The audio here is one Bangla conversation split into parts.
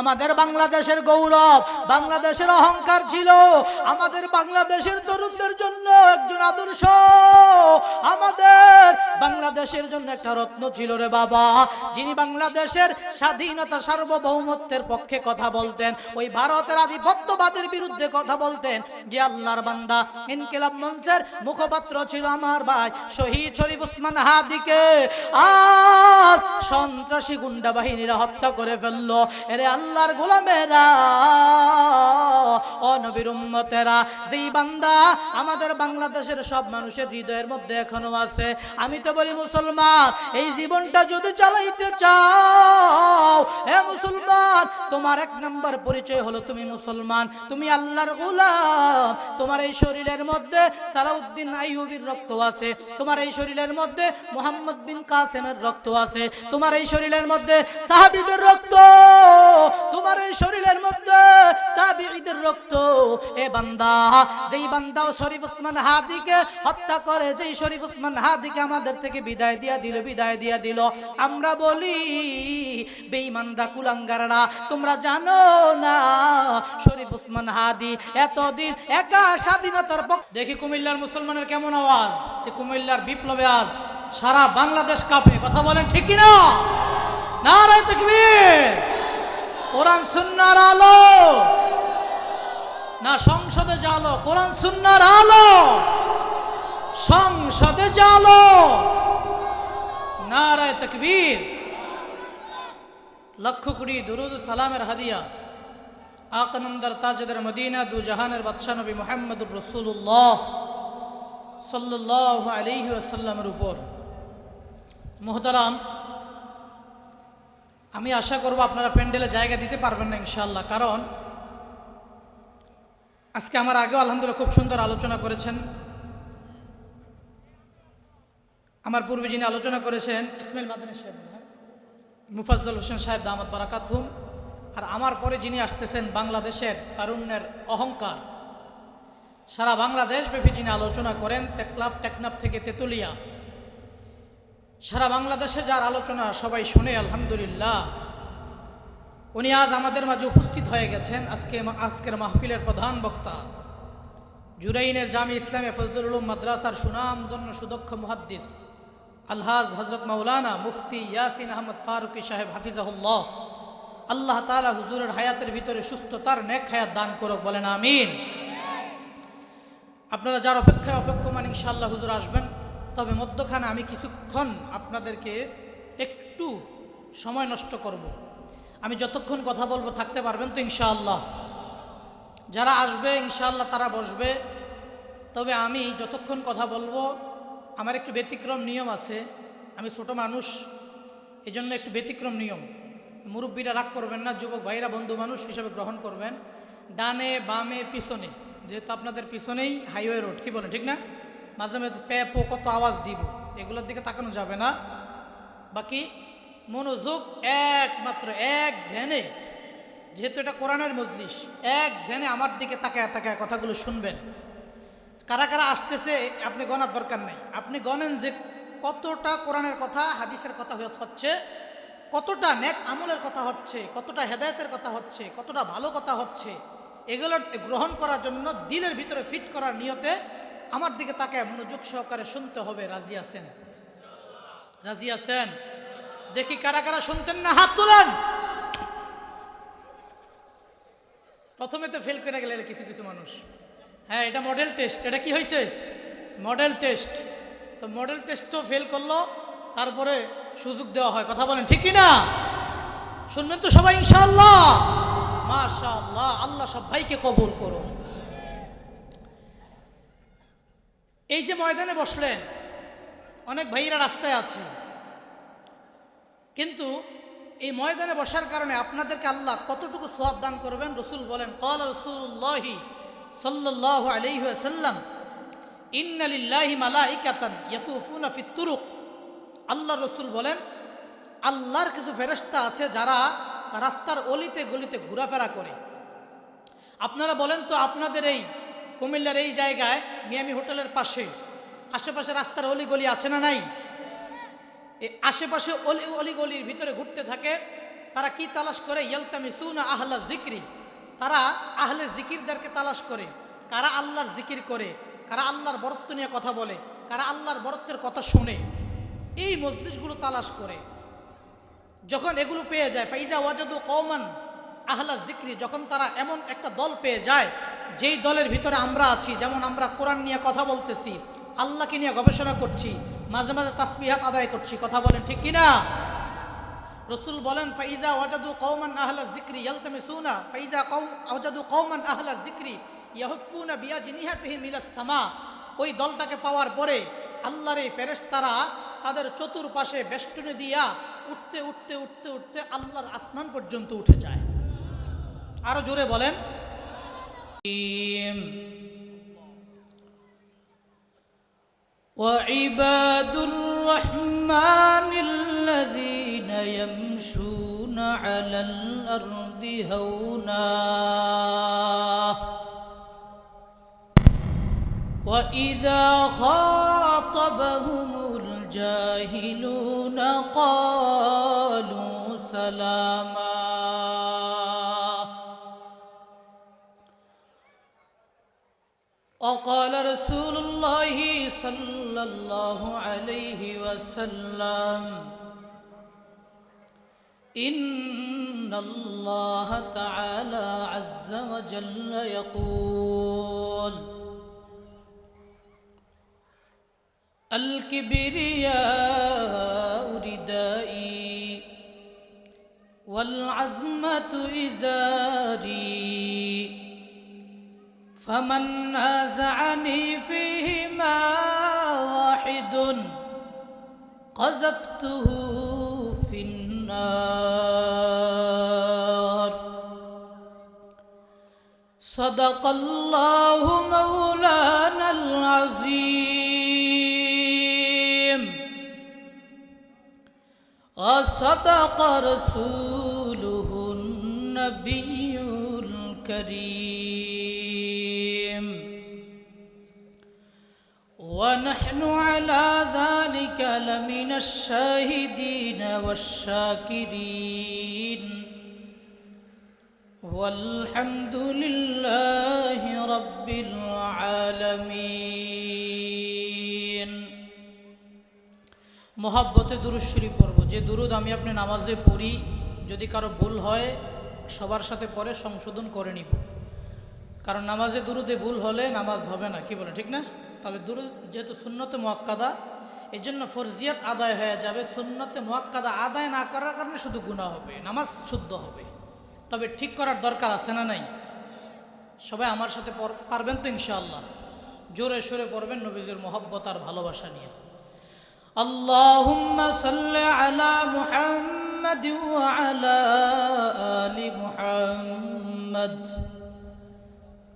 আমাদের বাংলাদেশের গৌরব, বাংলাদেশের অহংকার ছিল। আমাদের বাংলাদেশের তরুণদের জন্য একজন আদর্শ। আমাদের বাংলাদেশের জন্য একটা রত্ন ছিল রে বাবা, যিনি বাংলাদেশের স্বাধীনতা সার্বভৌমত্বের পক্ষে কথা বলতেন, ওই ভারতের আধিপত্যবাদের বিরুদ্ধে কথা বলতেন। যে আল্লাহর বান্দা ইনকিলাব মঞ্চের মুখপাত্র ছিল আমার ভাই শহীদ শরীফ উসমান হাদিকে। আর সন্ত্রাসী গুন্ডা বাহিনীরা হত্যা করে ফেলল। এরে আল্লাহর গোলামেরা, ও নবীর উম্মতেরা, যেই বান্দা আমাদের বাংলাদেশের সব মানুষের হৃদয়ের মধ্যে এখনও আছে, আমি তো বলি মুসলমান, এই জীবনটা যদি চালাইতে চাও হে মুসলমান, তোমার এক নম্বর পরিচয় হলো তুমি মুসলমান, তুমি আল্লাহর গোলাম তোমার এই শরীরের মধ্যে সালাউদ্দিন আইয়ুবির রক্ত আছে, তোমার এই শরীরের মধ্যে মোহাম্মদ বিন কাসেমের রক্ত আছে, তোমার এই শরীরের মধ্যে সাহাবীদের রক্ত তোমার এই শরীরের মধ্যে তাবিঈদের রক্ত। এ বান্দা, যেই বান্দা শরীফ উসমান হাদিকে হত্যা করে, যেই শরীফ উসমান হাদিকে আমাদের থেকে বিদায় দিয়া দিল, বিদায় দিয়া দিল। আমরা বলি, বেঈমানরা, কুলাঙ্গাররা, তোমরা জানো না, শরীফ উসমান হাদি এতদিন একা স্বাধীনতার পক্ষ দেখি কুমিল্লার মুসলমানের কেমন আওয়াজ, যে কুমিল্লার বিপ্লবে আজ সারা বাংলাদেশ কাঁপে। কথা বলেন ঠিক কিনা? নারায় তাকবীর! কোরআন সুন্নার আলো। না সংসদে জালো কোরআন সুন্নার আলো। সংসদে জালো নারায় তকবীর। লক্ষ কুড়ি দুরুদ সালামের হাদিয়া। আকনন্দর তাজদের মদিনা, দু জাহানের বাদশাহ নবী মোহাম্মদুর রসুল্লাহ সাল্লাহ আলিহি আসাল্লামের উপর। মোহতারাম আমি আশা করব আপনারা প্যান্ডেলে জায়গা দিতে পারবেন না ইনশাল্লাহ কারণ আজকে আমার আগেও আলহামদুলিল্লাহ খুব সুন্দর আলোচনা করেছেন আমার পূর্বে যিনি আলোচনা করেছেন, ইসমাইল মাদানী সাহেব হ্যাঁ? মুফাজ্জল হোসেন সাহেব দামাত বারাকাতুম আর আমার পরে যিনি আসতেছেন বাংলাদেশের তারুণ্যের অহংকার, সারা বাংলাদেশ ব্যাপী যিনি আলোচনা করেন টেকলাপ টেকনাপ থেকে তেতুলিয়া সারা বাংলাদেশে যার আলোচনা সবাই শুনে, আলহামদুলিল্লাহ। উনি আজ আমাদের মাঝে উপস্থিত হয়ে গেছেন আজকে আজকের মাহফিলের প্রধান বক্তা। জুরাইনের জামি ইসলামে ফজলুল উলুম মাদ্রাসার সুনাম সুনামধন্য সুদক্ষ মুহাদ্দিস আলহাজ হজরত মাওলানা মুফতি ইয়াসিন আহমদ ফারুকি সাহেব হাফিজাহুল্লাহ। আল্লাহ তালা হুজুরের হায়াতের ভিতরে সুস্থতার নেক হায়াত দান করুক, বলেন আমিন। আপনারা যার অপেক্ষায় অপেক্ষমান, ইনশাআল্লাহ হুজুর আসবেন। তবে মধ্যখানে আমি কিছুক্ষণ আপনাদেরকে একটু সময় নষ্ট করব। আমি যতক্ষণ কথা বলব থাকতে পারবেন তো ইনশাআল্লাহ। যারা আসবে, ইনশাআল্লাহ তারা বসবে। তবে আমি যতক্ষণ কথা বলব, আমার একটু ব্যতিক্রম নিয়ম আছে। আমি ছোট মানুষ এই জন্য একটু ব্যতিক্রম নিয়ম। মুরব্বীরা রাগ করবেন না, যুবক ভাইরা, বন্ধু মানুষ হিসেবে গ্রহণ করবেন। ডানে, বামে, পিছনে, যেহেতু আপনাদের পিছনেই হাইওয়ে রোড কি বলেন, ঠিক না? মাঝে মাঝে পে কত আওয়াজ দিব। এগুলোর দিকে তাকানো যাবে না। বাকি মনোযোগ একমাত্র এক ধ্যানে। যেহেতু এটা কোরআনের মজলিস, এক ধ্যানে আমার দিকে তাকায় তাকায় কথাগুলো শুনবেন। কারা কারা আসতেছে, আপনি গণার দরকার নেই। আপনি গণেন যে কতটা কোরআনের কথা, হাদিসের কথা হচ্ছে, কতটা নেক আমলের কথা হচ্ছে, কতটা হেদায়তের কথা হচ্ছে, কতটা ভালো কথা হচ্ছে, এগুলো গ্রহণ করার জন্য দিলের ভিতরে ফিট করার নিয়তে আমার দিকে তাকায় মনোযোগ সহকারে শুনতে হবে, রাজি আছেন? রাজি আছেন? দেখি কারা কারা শুনতেন না, হাত তোলেন! প্রথমে তো ফেল করে গেলেন কিছু কিছু মানুষ। হ্যাঁ এটা মডেল টেস্ট এটা কি হয়েছে? মডেল টেস্ট তো মডেল টেস্টও ফেল করল, তারপরে সুযোগ দেওয়া হয়, কথা বলেন, ঠিক না শুনবেন তো সবাই, ইনশাআল্লাহ। মাশাআল্লাহ, আল্লাহ সব ভাইকে কবুল করুন। এই যে ময়দানে বসলেন, অনেক ভাইরা রাস্তায় আছে। কিন্তু এই ময়দানে বসার কারণে আপনাদেরকে আল্লাহ কতটুকু সব দান করবেন? রসুল বলেন কল রসুল্লাহি সাল্লাহ আলহিহাসাল্লাম ইন্নালিল্লাহি মালাইকাতান ইয়াতুফুনা ফিত তুরুক। আল্লাহ রসুল বলেন, আল্লাহর কিছু ফেরেস্তা আছে যারা রাস্তার অলিতে গলিতে ঘোরাফেরা করে। আপনারা বলেন তো আপনাদের এই কুমিল্লার এই জায়গায় মিয়ামি হোটেলের পাশে, আশেপাশে রাস্তার অলিগলি আছে না নাই? এই আশেপাশে অলি, অলিগলির ভিতরে ঘুরতে থাকে, তারা কি তালাশ করে? ইয়েলতামি সুনা আহলা জিক্রি তারা আহলে জিকিরদারকে তালাশ করে। কারা আল্লাহর জিকির করে? কারা আল্লাহর বরত্ব নিয়ে কথা বলে? কারা আল্লাহর বরত্বের কথা শুনে? এই মজলিসগুলো তালাশ করে। যখন এগুলো পেয়ে যায়, ফাইজা ওয়াজাদু কৌমান আহলা জিক্রি, যখন তারা এমন একটা দল পেয়ে যায়, যেই দলের ভিতরে আমরা আছি, যেমন আমরা কোরআন নিয়ে কথা বলতেছি, আল্লাহকে নিয়ে গবেষণা করছি, মাঝে মাঝে তাসবিহাত আদায় করছি, কথা বলেন ঠিক কিনা? রসুল বলেন, ফাইজা ওয়াজাদু কৌমান আহলা জিক্রি ইয়ালতামিসুনা, ফাইজা কৌ ওয়াজাদু কৌমান আহলা জিক্রি ইয়াহুকুনা বিয়াজিনিহাতিহিম ইলাস সামা। ওই দলটাকে পাওয়ার পরে আল্লাহর এই ফেরেশতারা তাদের চতুর্পাশে বেষ্টনী দিয়া উঠতে উঠতে উঠতে উঠতে আল্লাহর আসমান পর্যন্ত উঠে যায়। আরো জোরে বলেন وعباد الرحمن الذين يمشون على الأرض هونا وإذا خاطبهم الجاهلون قالوا سلاما وقال رسول الله صلى الله عليه وسلم إن الله تعالى عز وجل يقول الكبرياء ردائي والعزمة إزاري. فمن نازعني فيهما واحد قذفته في النار. صدق الله مولانا العظيم. وصدق رسوله النبي الكريم. ونحن على ذلك لمن الشاهدين والشاكرين والحمد لله رب العالمين মোহাব্বতে দুরুদ শরীফ পড়ব যে দুরুদ আমি আপনি নামাজে পড়ি যদি কারো ভুল হয় সবার সাথে পরে সংশোধন করে নিব কারণ নামাজে দুরুদে ভুল হলে নামাজ হবে না কি বলে ঠিক না তবে দুরুদ যেহেতু সুন্নতে মোয়াক্কাদা এই জন্য ফরজিয়াত আদায় হয়ে যাবে সুন্নতে মোয়াক্কাদা আদায় না করার কারণে শুধু গুণা হবে নামাজ শুদ্ধ হবে তবে ঠিক করার দরকার আছে না নাই সবাই আমার সাথে পর- পারবেন তো ইনশাআল্লাহ জোরে সোরে পড়বেন নবীজুর মোহব্বত আর ভালোবাসা নিয়ে اللهم صل على محمد وعلى آل محمد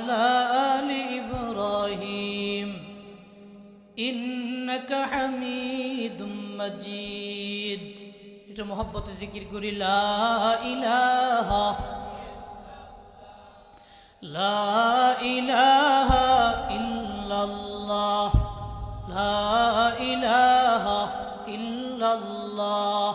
وعلى آل إبراهيم إنك حميد مجيد এটা মোহব্বতে জিকির করি লা ইলাহা لا إله إلا الله لا إله إلا الله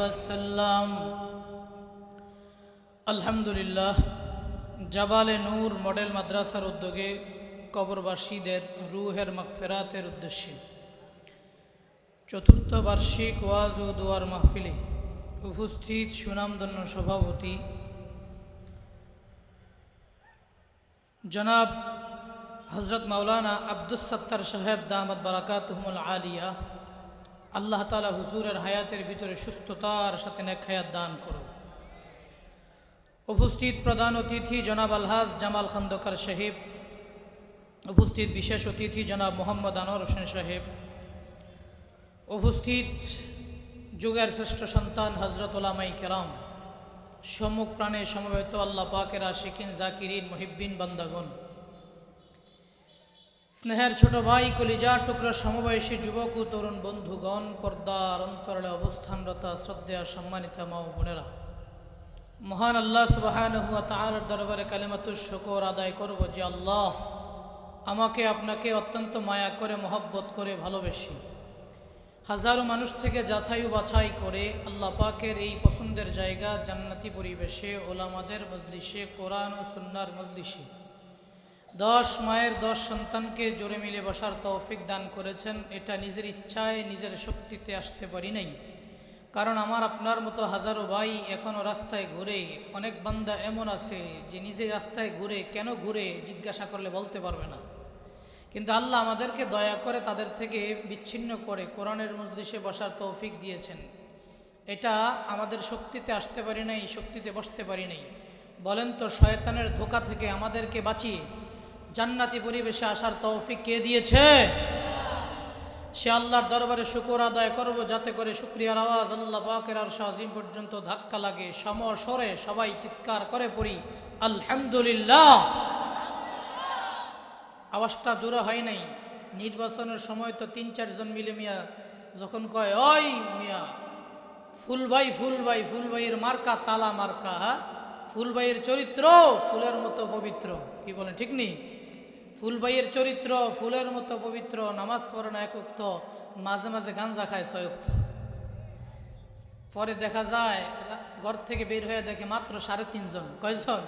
ওয়াসাল্লাম আলহামদুলিল্লাহ, জাবালে নূর মডেল মাদ্রাসার উদ্যোগে কবরবাসীদের রুহের মাগফিরাতের উদ্দেশ্যে চতুর্থ বার্ষিক ওয়াজ ও দুয়ার মাহফিলে উপস্থিত সুনামধন্য সভাপতি জনাব হজরত মাওলানা আব্দুস সত্তার সাহেব দামদ বারাকাতুহমুল আলিয়া আল্লাহ তালা হুজুরের হায়াতের ভিতরে সুস্থতার সাথে নেক হায়াত দান করুন। উপস্থিত প্রধান অতিথি জনাব আলহাজ জামাল খন্দকার সাহেব, উপস্থিত বিশেষ অতিথি জনাব মোহাম্মদ আনোয়ার হোসেন সাহেব, উপস্থিত যুগের শ্রেষ্ঠ সন্তান হজরত ওলামাই কেরাম সম্মুখ প্রাণে সমবেত আল্লাহ পাকের আশিকিন জাকিরিন মহিব্বিন বান্দাগণ স্নেহের ছোট ভাই কলিজা টুকরা সমবয়সী যুবক ও তরুণ বন্ধুগণ, পর্দার অন্তরালে অবস্থানরত শ্রদ্ধা সম্মানিত মা বোনেরা, মহান আল্লাহ সুবাহান হুয়া তাহার দরবারে কালেমাতুর শকর আদায় করব যে আল্লাহ আমাকে আপনাকে অত্যন্ত মায়া করে, মহব্বত করে ভালোবেসি হাজারো মানুষ থেকে যাচাই ও বাছাই করে আল্লাহ পাকের এই পছন্দের জায়গা জান্নাতি পরিবেশে, ওলামাদের মজলিসে, কোরআন ও সুন্নার মজলিসে দশ মায়ের দশ সন্তানকে জোরে মিলে বসার তৌফিক দান করেছেন। এটা নিজের ইচ্ছায়, নিজের শক্তিতে আসতে পারি নাই। কারণ আমার আপনার মতো হাজারো ভাই এখনও রাস্তায় ঘুরে, অনেক বান্দা এমন আছে যে নিজে রাস্তায় ঘুরে, কেন ঘুরে জিজ্ঞাসা করলে বলতে পারবে না। কিন্তু আল্লাহ আমাদেরকে দয়া করে তাদের থেকে বিচ্ছিন্ন করে কোরআনের মজলিসে বসার তৌফিক দিয়েছেন। এটা আমাদের শক্তিতে আসতে পারি নাই, শক্তিতে বসতে পারি নাই। বলেন তো, শয়তানের ধোকা থেকে আমাদেরকে বাঁচিয়ে জান্নাতি পরিবেশে আসার তৌফিক কে দিয়েছে? সে আল্লাহর দরবারে শুকর আদায় করব, যাতে করে শুক্রিয়ার আওয়াজ আল্লাহ পাকের আর শাহিম পর্যন্ত ধাক্কা লাগে সম সরে সবাই চিৎকার করে পড়ি, আলহামদুলিল্লাহ। আওয়াজটা জোরে হয় নাই। নির্বাচনের সময় তো তিন চারজন মিলে মিয়া যখন কয়, ওই মিয়া, ফুলবাই ফুলবাই, ফুলবাইয়ের মার্কা, তালা মার্কা হ্যাঁ? ফুলবাইয়ের চরিত্র ফুলের মতো পবিত্র। কি বলেন ঠিক নেই ফুলবাইয়ের চরিত্র ফুলের মতো পবিত্র, নামাজ পড়ে না একুক্ত মাঝে মাঝে গাঞ্জা খায় সয়ুক্ত পরে দেখা যায়, ঘর থেকে বের হয়ে দেখে মাত্র সাড়ে তিনজন। কয়জন?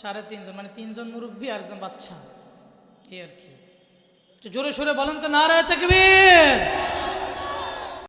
সাড়ে তিনজন মানে তিনজন মুরব্বী আর একজন বাচ্চা। এই আর কি। জোরে সোরে বলেন তো না নারায় তাকবীর।